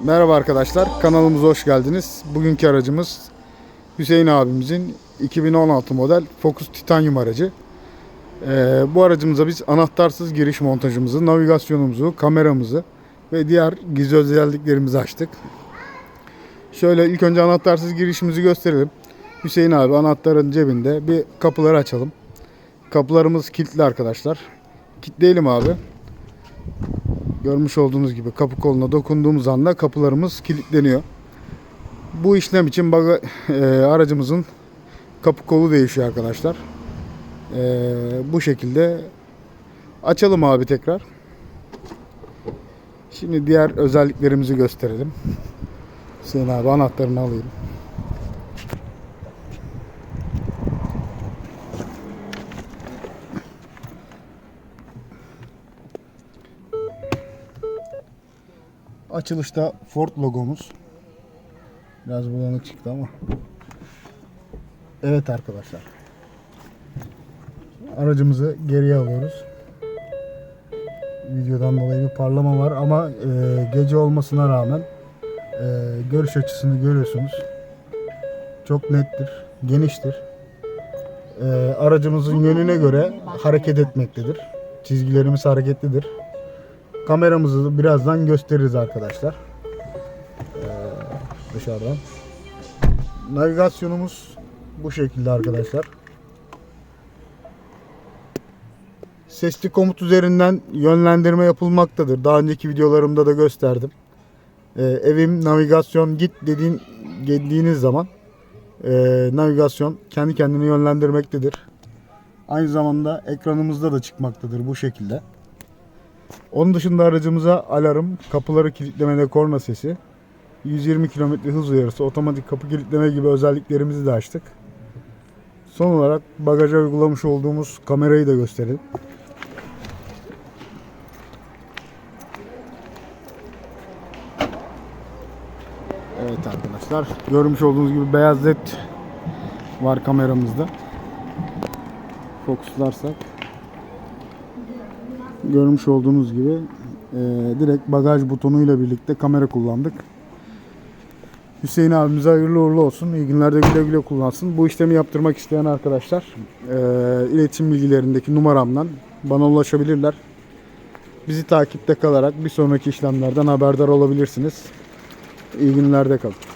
Merhaba arkadaşlar, kanalımıza hoş geldiniz. Bugünkü aracımız Hüseyin abimizin 2016 model Focus Titanium aracı. Ee, bu aracımıza biz anahtarsız giriş montajımızı, navigasyonumuzu, kameramızı ve diğer gizli özelliklerimizi açtık. Şöyle ilk önce anahtarsız girişimizi gösterelim. Hüseyin abi anahtarın cebinde bir kapıları açalım. Kapılarımız kilitli arkadaşlar. Kilitleyelim abi. Görmüş olduğunuz gibi kapı koluna dokunduğumuz anda kapılarımız kilitleniyor. Bu işlem için baga, e, aracımızın kapı kolu değişiyor arkadaşlar. E, bu şekilde açalım abi tekrar. Şimdi diğer özelliklerimizi gösterelim. Hüseyin abi anahtarını alayım. Açılışta Ford logomuz. Biraz bulanık çıktı ama. Evet arkadaşlar. Aracımızı geriye alıyoruz. Videodan dolayı bir parlama var ama e, gece olmasına rağmen e, görüş açısını görüyorsunuz. Çok nettir, geniştir. E, aracımızın yönüne göre hareket etmektedir. Çizgilerimiz hareketlidir. Kameramızı birazdan gösteririz arkadaşlar. Ee, dışarıdan. Navigasyonumuz bu şekilde arkadaşlar. Sesli komut üzerinden yönlendirme yapılmaktadır. Daha önceki videolarımda da gösterdim. Ee, evim navigasyon git dediğin dediğiniz zaman e, navigasyon kendi kendini yönlendirmektedir. Aynı zamanda ekranımızda da çıkmaktadır bu şekilde. Onun dışında aracımıza alarm, kapıları kilitlemede korna sesi, 120 km hız uyarısı, otomatik kapı kilitleme gibi özelliklerimizi de açtık. Son olarak bagaja uygulamış olduğumuz kamerayı da gösterelim. Evet arkadaşlar, görmüş olduğunuz gibi beyaz led var kameramızda. Fokuslarsak görmüş olduğunuz gibi e, direkt bagaj butonuyla birlikte kamera kullandık. Hüseyin abimize hayırlı uğurlu olsun. İyi günlerde güle güle kullansın. Bu işlemi yaptırmak isteyen arkadaşlar e, iletişim bilgilerindeki numaramdan bana ulaşabilirler. Bizi takipte kalarak bir sonraki işlemlerden haberdar olabilirsiniz. İyi günlerde kalın.